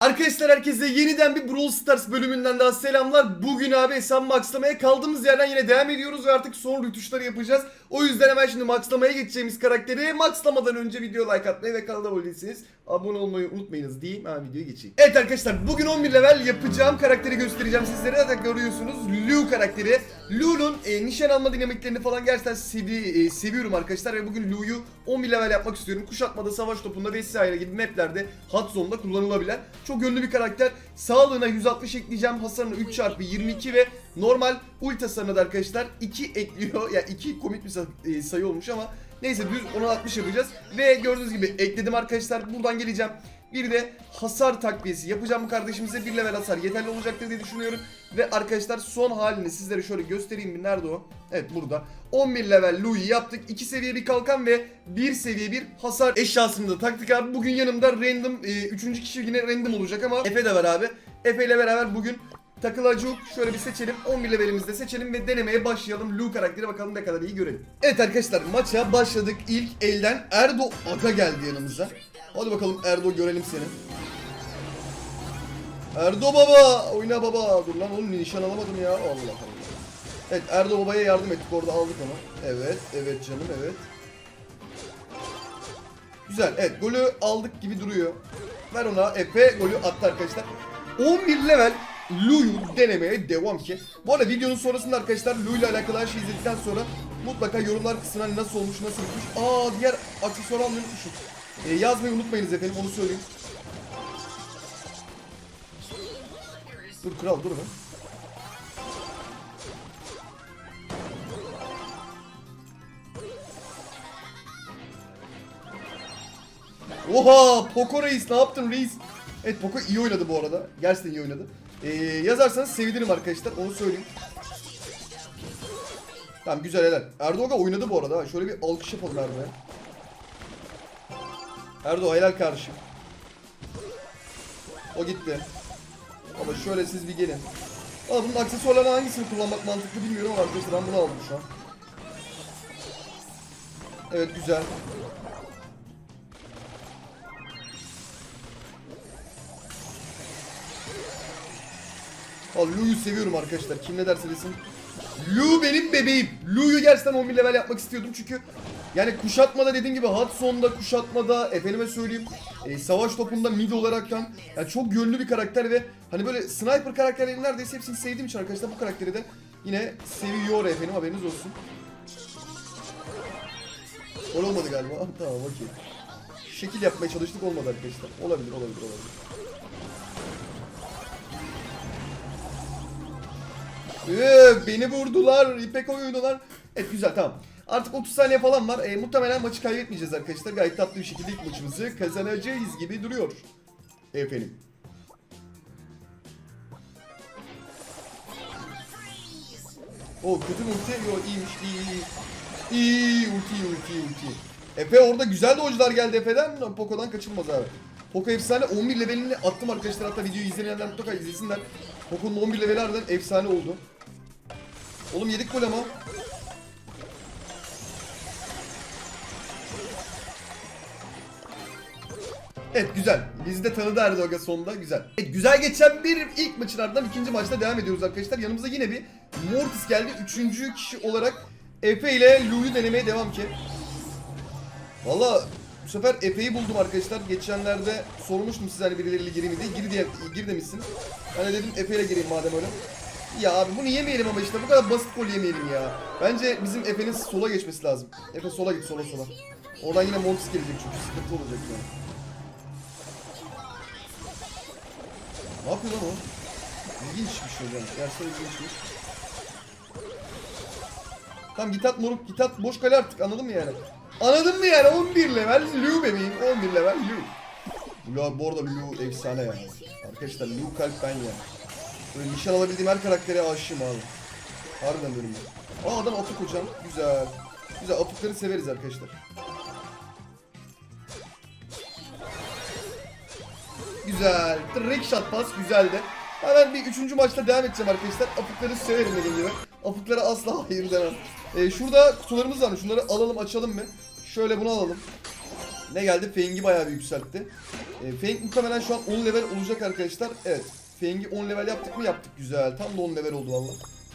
Arkadaşlar herkese yeniden bir Brawl Stars bölümünden daha selamlar. Bugün abi hesabı maxlamaya kaldığımız yerden yine devam ediyoruz ve artık son rütuşları yapacağız. O yüzden hemen şimdi maxlamaya geçeceğimiz karakteri maxlamadan önce video like atmayı ve kanala abone değilseniz abone olmayı unutmayınız diyeyim. Hemen videoya geçeyim. Evet arkadaşlar bugün 11 level yapacağım karakteri göstereceğim sizlere. Zaten görüyorsunuz Lu karakteri. Lu'nun e, nişan alma dinamiklerini falan gerçekten sevi- e, seviyorum arkadaşlar ve bugün Lu'yu 11 level yapmak istiyorum. Kuşatmada, savaş topunda vesaire gibi maplerde hot zone'da kullanılabilen çok yönlü bir karakter. Sağlığına 160 ekleyeceğim. Hasarına 3 çarpı 22 ve normal ult hasarına da arkadaşlar 2 ekliyor. Yani 2 komik bir e, sayı olmuş ama neyse düz 10'a 60 yapacağız. Ve gördüğünüz gibi ekledim arkadaşlar. Buradan geleceğim. Bir de hasar takviyesi yapacağım bu kardeşimize. Bir level hasar yeterli olacaktır diye düşünüyorum. Ve arkadaşlar son halini sizlere şöyle göstereyim bir nerede o? Evet burada. 11 level Louis yaptık. 2 seviye bir kalkan ve 1 seviye bir hasar eşyasını da taktık abi. Bugün yanımda random 3. kişi yine random olacak ama Efe de var abi. Efe ile beraber bugün takılacak. Şöyle bir seçelim. 11 levelimizde seçelim ve denemeye başlayalım. Lu karakteri bakalım ne kadar iyi görelim. Evet arkadaşlar maça başladık. İlk elden Erdo Aga geldi yanımıza. Hadi bakalım Erdo görelim seni. Erdo baba oyna baba. Dur lan oğlum nişan alamadım ya. Allah Allah. Evet Erdo babaya yardım ettik orada aldık onu. Evet evet canım evet. Güzel evet golü aldık gibi duruyor. Ver ona Efe golü attı arkadaşlar. 11 level Lu'yu denemeye devam ki. Bu arada videonun sonrasında arkadaşlar Lu ile alakalı her şeyi izledikten sonra mutlaka yorumlar kısmına nasıl olmuş nasıl bitmiş. Aa diğer aksesuar almayı unutmuşum. Ee, yazmayı unutmayınız efendim onu söyleyeyim. Dur kral dur be. Oha Poco Reis ne yaptın Reis? Evet Poco iyi oynadı bu arada. Gerçekten iyi oynadı. Ee, yazarsanız sevinirim arkadaşlar onu söyleyeyim. Tamam güzel helal. Erdoğan oynadı bu arada. Şöyle bir alkış yapalım Erdoğan'a. Erdoğan helal kardeşim. O gitti. Ama şöyle siz bir gelin. Valla bunun aksesuarlarından hangisini kullanmak mantıklı bilmiyorum ama arkadaşlar ben bunu aldım şu an. Evet güzel. Abi Lu'yu seviyorum arkadaşlar. Kim ne derse desin. Lu benim bebeğim. Lu'yu gerçekten 11 level yapmak istiyordum çünkü yani kuşatmada dediğim gibi Hudson'da kuşatmada efendime söyleyeyim e, savaş topunda mid olaraktan yani çok yönlü bir karakter ve hani böyle sniper karakterlerin neredeyse hepsini sevdiğim için arkadaşlar bu karakteri de yine seviyor efendim haberiniz olsun. Olmadı galiba. Tamam okey. Şekil yapmaya çalıştık olmadı arkadaşlar. Olabilir olabilir olabilir. Ee, beni vurdular, ipek oynadılar. Evet güzel tamam. Artık 30 saniye falan var. E, muhtemelen maçı kaybetmeyeceğiz arkadaşlar. Gayet tatlı bir şekilde ilk maçımızı kazanacağız gibi duruyor. Efendim. O kötü ulti? Yo iyiymiş iyi iyi. İyi ulti ulti ulti. Efe orada güzel de oyuncular geldi Efe'den. Poco'dan kaçılmaz abi. Poco efsane 11 levelini attım arkadaşlar. Hatta videoyu izleyenler mutlaka izlesinler. Poco'nun 11 leveli harbiden efsane oldu. Oğlum yedik gol ama. Evet güzel. Bizi de tanıdı Erdoğan sonunda güzel. Evet, güzel geçen bir ilk maçın ardından ikinci maçta devam ediyoruz arkadaşlar. Yanımıza yine bir Mortis geldi. Üçüncü kişi olarak Efe ile Lou'yu denemeye devam ki. Valla bu sefer Efe'yi buldum arkadaşlar. Geçenlerde sormuştum size hani birileriyle gireyim diye. Gir, diye, gir demişsiniz. De dedim Efe'yle gireyim madem öyle. Ya abi bunu yemeyelim ama işte bu kadar basit gol yemeyelim ya. Bence bizim Efe'nin sola geçmesi lazım. Efe sola git sola sola. Oradan yine Mortis gelecek çünkü sıkıntı olacak yani. Ne yapıyor lan o? İlginç bir şey hocam. Gerçekten ilginçmiş. Tamam git at moruk git at boş kale artık anladın mı yani? Anladın mı yani 11 level Lu bebeğim 11 level Lu. Lu bu arada Lu efsane yani. Arkadaşlar Lu kalp ben ya. Böyle nişan alabildiğim her karaktere aşığım abi. Harbiden böyle ben. Aa adam atık hocam. Güzel. Güzel atıkları severiz arkadaşlar. Güzel. Trick shot pass güzeldi. Hemen bir üçüncü maçta devam edeceğim arkadaşlar. Apıkları severim dediğim gibi. Apıklara asla hayır demem. Ee, şurada kutularımız var. Şunları alalım açalım mı? Şöyle bunu alalım. Ne geldi? Feng'i bayağı bir yükseltti. E, Feng muhtemelen şu an 10 level olacak arkadaşlar. Evet. Feng'i 10 level yaptık mı? Yaptık. Güzel. Tam da 10 level oldu valla.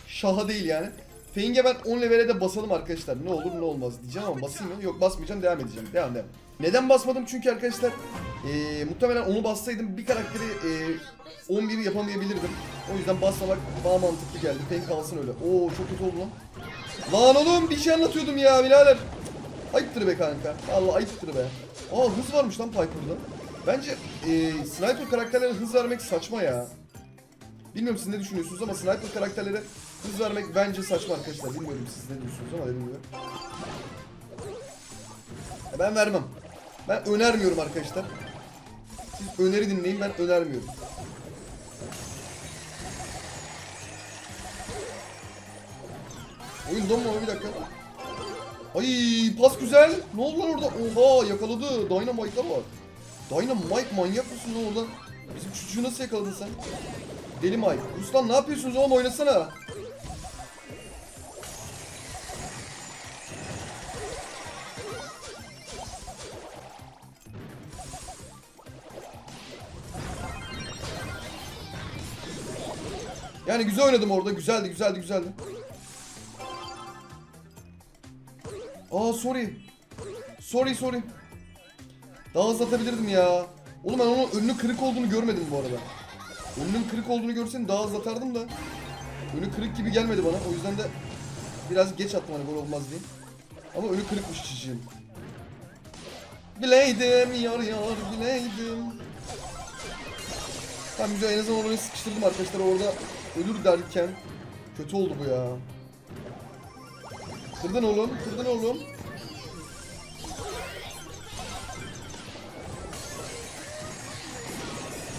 Şaha değil yani. Feng'e ben 10 levele de basalım arkadaşlar. Ne olur ne olmaz diyeceğim ama basayım mı? Yok basmayacağım. Devam edeceğim. Devam devam. Neden basmadım? Çünkü arkadaşlar e, muhtemelen onu bassaydım bir karakteri e, 11 yapamayabilirdim. O yüzden basmamak daha mantıklı geldi. Feng kalsın öyle. Oo çok kötü oldu lan. Lan oğlum bir şey anlatıyordum ya birader. Ayıptır be kanka. Allah ayıptır be. Aa hız varmış lan Piper'da. Bence e, sniper karakterlere hız vermek saçma ya. Bilmiyorum siz ne düşünüyorsunuz ama sniper karakterlere hız vermek bence saçma arkadaşlar. Bilmiyorum siz ne düşünüyorsunuz ama dediğim gibi. Ben vermem. Ben önermiyorum arkadaşlar. Siz öneri dinleyin ben önermiyorum. Oyun donma bir dakika. Ay pas güzel. Ne oldu lan orada? Oha yakaladı. Dynamite'a bak. Dynamite manyak mısın lan orada? Bizim çocuğu nasıl yakaladın sen? Deli Mike. Ruslan ne yapıyorsunuz oğlum oynasana. Yani güzel oynadım orada. Güzeldi, güzeldi, güzeldi. Aa sorry. Sorry, sorry. Daha hızlı atabilirdim ya. Oğlum ben onun önünün kırık olduğunu görmedim bu arada. Önünün kırık olduğunu görseydim daha hızlı atardım da. Önü kırık gibi gelmedi bana. O yüzden de biraz geç attım hani gol olmaz diye. Ama önü kırıkmış çiçeğim. Bileydim yar yar bileydim. Tamam güzel en azından orayı sıkıştırdım arkadaşlar orada ölür derken. Kötü oldu bu ya. Kırdın oğlum, kırdın oğlum.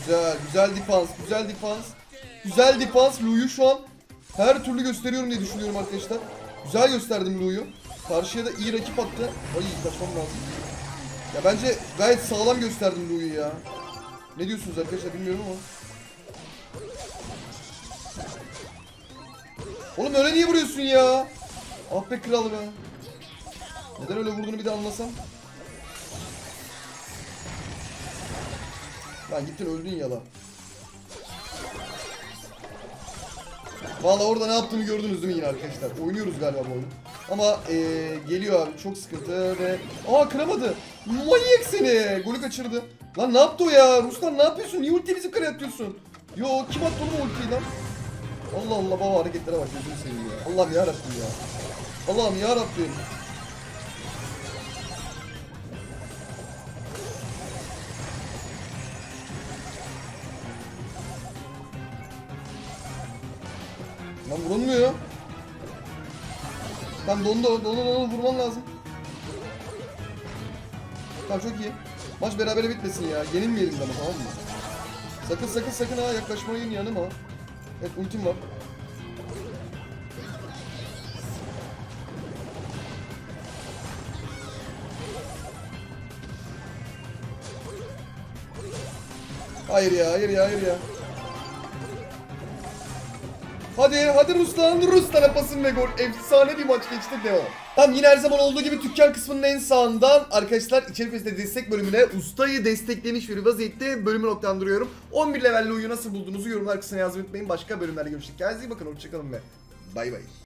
Güzel, güzel defans, güzel defans. Güzel defans. Lu'yu şu an her türlü gösteriyorum diye düşünüyorum arkadaşlar. Güzel gösterdim Lu'yu. Karşıya da iyi rakip attı. Ay kaçmam lazım. Ya bence gayet sağlam gösterdim Lu'yu ya. Ne diyorsunuz arkadaşlar bilmiyorum ama. Oğlum öyle niye vuruyorsun ya? Ah be kral be. Neden öyle vurduğunu bir de anlasam. Lan gittin öldün ya lan. Valla orada ne yaptığımı gördünüz değil mi yine arkadaşlar? Oynuyoruz galiba bu oyunu. Ama eee, geliyor abi çok sıkıntı ve... Aa kıramadı. Manyak seni. Golü kaçırdı. Lan ne yaptı o ya? Ruslan ne yapıyorsun? Niye ultiyi bizim kare atıyorsun? Yo kim attı oğlum ultiyi lan? Allah Allah baba hareketlere bak gözünü seveyim ya. Allah'ım ya Rabbim ya. Allah'ım ya Lan vurulmuyor. Lan dondu, dondu, dondu vurman lazım. Tamam çok iyi. Maç berabere bitmesin ya. Yenilmeyelim ama tamam mı? Sakın sakın sakın ha yaklaşmayın yanıma. Evet ultim var. Hayır ya, hayır ya, hayır ya. Hadi, hadi Ruslan, Ruslan'a pasın ve gol. Efsane bir maç geçti, devam. Tamam yine her zaman olduğu gibi dükkan kısmının en sağından arkadaşlar içerik ve destek bölümüne ustayı desteklemiş bir vaziyette bölümü noktalandırıyorum. 11 levelli oyunu nasıl bulduğunuzu yorumlar kısmına yazmayı unutmayın. Başka bölümlerde görüşürüz. Kendinize iyi bakın, hoşçakalın ve bay bay.